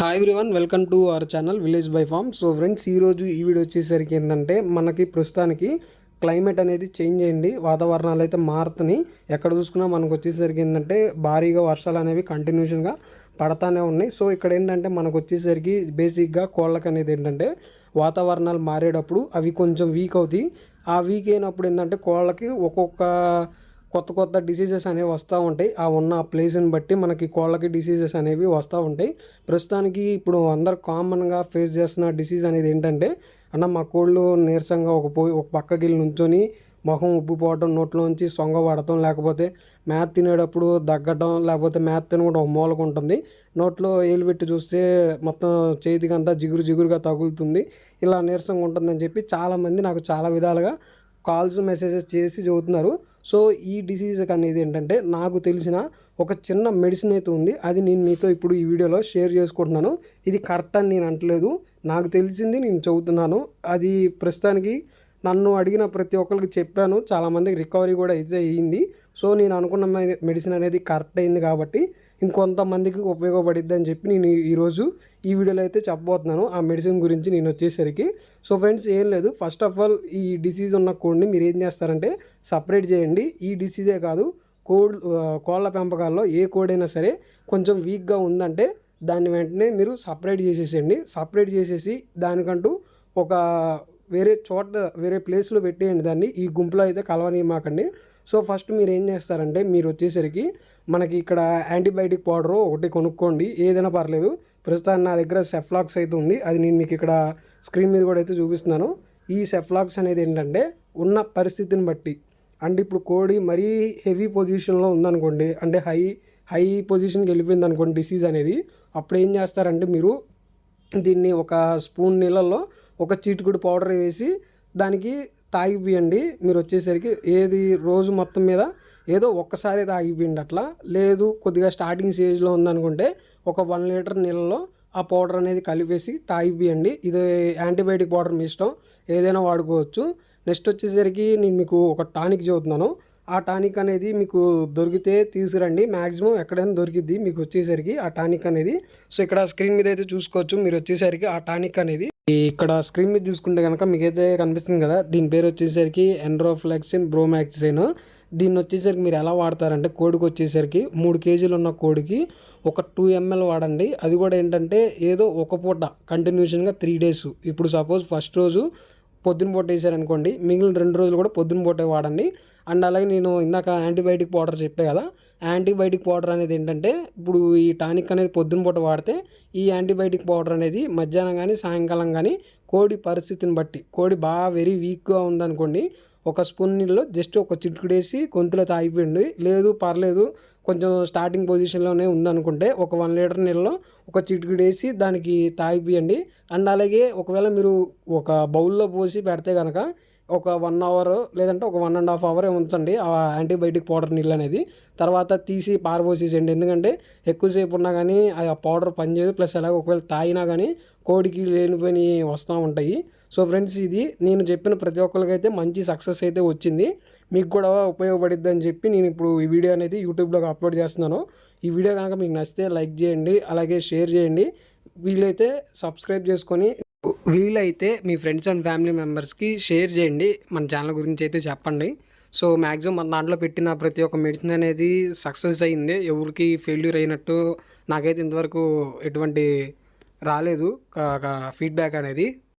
Hi everyone welcome to our channel village by farm so friends ఈరోజు ఈ video వచ్చేసరికి ఏంటంటే మనకి ప్రస్తుతానికి క్లైమేట్ అనేది చేంజ్ అయ్యింది వాతావరణాలు అయితే మారుతున్నాయి. ఎక్కడ చూసుకున్నా మనకు వచ్చేసరికి ఏంటంటే భారీగా వర్షాలు అనేవి కంటిన్యూషన్గా పడతానే ఉన్నాయి. సో ఇక్కడ ఏంటంటే మనకు వచ్చేసరికి బేసిక్గా కోళ్ళకు అనేది ఏంటంటే వాతావరణాలు మారేటప్పుడు అవి కొంచెం వీక్ అవుతాయి. ఆ వీక్ అయినప్పుడు ఏంటంటే కోళ్ళకి ఒక్కొక్క కొత్త కొత్త డిసీజెస్ అనేవి వస్తూ ఉంటాయి. ఆ ఉన్న ప్లేస్ని బట్టి మనకి కోళ్ళకి డిసీజెస్ అనేవి వస్తూ ఉంటాయి. ప్రస్తుతానికి ఇప్పుడు అందరు కామన్గా ఫేస్ చేస్తున్న డిసీజ్ అనేది ఏంటంటే అన్న మా కోళ్ళు నీరసంగా ఒక పోయి ఒక పక్కకి వెళ్ళి నుంచొని మొహం ఉబ్బిపోవడం నోట్లోంచి సొంగ పడటం లేకపోతే మ్యాథ్ తినేటప్పుడు దగ్గడం లేకపోతే మ్యాథ్ తినకుండా ఒక మూలకు ఉంటుంది. నోట్లో ఏలు పెట్టి చూస్తే మొత్తం చేతికి అంతా జిగురు జిగురుగా తగులుతుంది. ఇలా నీరసంగా ఉంటుందని చెప్పి చాలామంది నాకు చాలా విధాలుగా కాల్స్ మెసేజెస్ చేసి చదువుతున్నారు. సో ఈ డిసీజ్ అనేది ఏంటంటే నాకు తెలిసిన ఒక చిన్న మెడిసిన్ అయితే ఉంది. అది నేను మీతో ఇప్పుడు ఈ వీడియోలో షేర్ చేసుకుంటున్నాను. ఇది కరెక్ట్ అని నేను అంటలేదు. నాకు తెలిసింది నేను చదువుతున్నాను. అది ప్రస్తుతానికి నన్ను అడిగిన ప్రతి ఒక్కరికి చెప్పాను. చాలామందికి రికవరీ కూడా అయితే అయ్యింది సో నేను అనుకున్న మెడిసిన్ అనేది కరెక్ట్ అయింది కాబట్టి ఇంకొంతమందికి ఉపయోగపడిద్ది అని చెప్పి నేను ఈరోజు ఈ వీడియోలో అయితే చెప్పబోతున్నాను. ఆ మెడిసిన్ గురించి నేను వచ్చేసరికి. సో ఫ్రెండ్స్ ఏం లేదు. ఫస్ట్ ఆఫ్ ఆల్ ఈ డిసీజ్ ఉన్న కోడ్ని మీరు ఏం చేస్తారంటే సపరేట్ చేయండి. ఈ డిసీజే కాదు కోడ్ కోళ్ళ పెంపకాల్లో ఏ కోడ్ అయినా సరే కొంచెం వీక్గా ఉందంటే దాన్ని వెంటనే మీరు సపరేట్ చేసేసేయండి. సపరేట్ చేసేసి దానికంటూ ఒక వేరే చోట వేరే ప్లేస్లో పెట్టేయండి దాన్ని. ఈ గుంపులో అయితే కలవనీయమాకండి. సో ఫస్ట్ మీరు ఏం చేస్తారంటే మీరు వచ్చేసరికి మనకి ఇక్కడ యాంటీబయాటిక్ పౌడరు ఒకటి కొనుక్కోండి. ఏదైనా పర్లేదు. ప్రస్తుతానికి నా దగ్గర సెఫ్లాక్స్ అయితే ఉంది. అది నేను మీకు ఇక్కడ స్క్రీన్ మీద కూడా అయితే చూపిస్తున్నాను. ఈ సెఫ్లాక్స్ అనేది ఏంటంటే ఉన్న పరిస్థితిని బట్టి. అంటే ఇప్పుడు కోడి మరీ హెవీ పొజిషన్లో ఉందనుకోండి అంటే హై హై పొజిషన్కి వెళ్ళిపోయింది అనుకోండి డిసీజ్ అనేది అప్పుడు ఏం చేస్తారంటే మీరు దీన్ని ఒక స్పూన్ నీళ్ళల్లో ఒక చీటికుడు పౌడర్ వేసి దానికి తాగిపియండి. మీరు వచ్చేసరికి ఏది రోజు మొత్తం మీద ఏదో ఒక్కసారి తాగిపియండి అట్లా. లేదు కొద్దిగా స్టార్టింగ్ స్టేజ్లో ఉందనుకుంటే ఒక వన్ లీటర్ నీళ్ళలో ఆ పౌడర్ అనేది కలిపేసి తాగిపియండి. ఇది యాంటీబయాటిక్ పౌడర్ మీ ఇష్టం. ఏదైనా వాడుకోవచ్చు. నెక్స్ట్ వచ్చేసరికి నేను మీకు ఒక టానిక్ చదువుతున్నాను ఆ టానిక్ అనేది మీకు దొరికితే తీసుకురండి. మ్యాక్సిమం ఎక్కడైనా దొరికిద్ది మీకు వచ్చేసరికి ఆ టానిక్ అనేది. సో ఇక్కడ స్క్రీన్ మీద అయితే చూసుకోవచ్చు. మీరు వచ్చేసరికి ఆ టానిక్ అనేది. ఇక్కడ స్క్రీన్ మీద చూసుకుంటే కనుక మీకైతే కనిపిస్తుంది కదా దీని పేరు వచ్చేసరికి ఎండ్రోఫ్లెక్సిన్ బ్రోమాక్సిన్ దీన్ని వచ్చేసరికి మీరు ఎలా వాడతారంటే కోడికి వచ్చేసరికి మూడు కేజీలు ఉన్న కోడికి ఒక టూ ఎంఎల్ వాడండి. అది కూడా ఏంటంటే ఏదో ఒక పూట కంటిన్యూషన్గా త్రీ డేస్ ఇప్పుడు సపోజ్ ఫస్ట్ రోజు పొద్దున పూట వేసారనుకోండి మిగిలిన రెండు రోజులు కూడా పొద్దున పూటే వాడండి. అండ్ అలాగే నేను ఇందాక యాంటీబయాటిక్ పౌడర్ చెప్పే కదా యాంటీబయాటిక్ పౌడర్ అనేది ఏంటంటే ఇప్పుడు ఈ టానిక్ అనేది పొద్దున పూట వాడితే ఈ యాంటీబయాటిక్ పౌడర్ అనేది మధ్యాహ్నం కానీ సాయంకాలం కానీ కోడి పరిస్థితిని బట్టి కోడి బాగా వెరీ వీక్గా ఉందనుకోండి ఒక స్పూన్ నీళ్ళలో జస్ట్ ఒక చిటుకుడేసి గొంతులో తాగిపోయింది లేదు పర్లేదు కొంచెం స్టార్టింగ్ పొజిషన్లోనే ఉందనుకుంటే ఒక వన్ లీటర్ నీళ్ళలో ఒక చిటుకుడేసి దానికి తాగిపియండి. అండ్ అలాగే ఒకవేళ మీరు ఒక బౌల్లో పోసి పెడితే కనుక ఒక వన్ అవర్ లేదంటే ఒక వన్ అండ్ హాఫ్ అవర్ ఉంచండి. ఆ యాంటీబయాటిక్ పౌడర్ నీళ్ళు అనేది. తర్వాత తీసి పారబోసేసేయండి ఎందుకంటే ఎక్కువసేపు ఉన్నా కానీ ఆ పౌడర్ పనిచేయదు. ప్లస్ అలాగే ఒకవేళ తాగినా కానీ కోడికి లేనిపోయి వస్తూ ఉంటాయి. సో ఫ్రెండ్స్ ఇది నేను చెప్పిన ప్రతి ఒక్కరికైతే మంచి సక్సెస్ అయితే వచ్చింది. మీకు కూడా ఉపయోగపడిద్ది అని చెప్పి నేను ఇప్పుడు ఈ వీడియో అనేది యూట్యూబ్లోకి అప్లోడ్ చేస్తున్నాను. ఈ వీడియో కనుక మీకు నచ్చితే లైక్ చేయండి. అలాగే షేర్ చేయండి. వీలైతే సబ్స్క్రైబ్ చేసుకొని వీలైతే మీ ఫ్రెండ్స్ అండ్ ఫ్యామిలీ మెంబర్స్కి షేర్ చేయండి. మన ఛానల్ గురించి అయితే చెప్పండి. సో మ్యాక్సిమం మన దాంట్లో పెట్టిన ప్రతి ఒక్క మెడిసిన్ అనేది సక్సెస్ అయింది ఎవరికి ఫెయిల్యూర్ అయినట్టు నాకైతే ఇంతవరకు ఎటువంటి రాలేదు. ఫీడ్బ్యాక్ అనేది.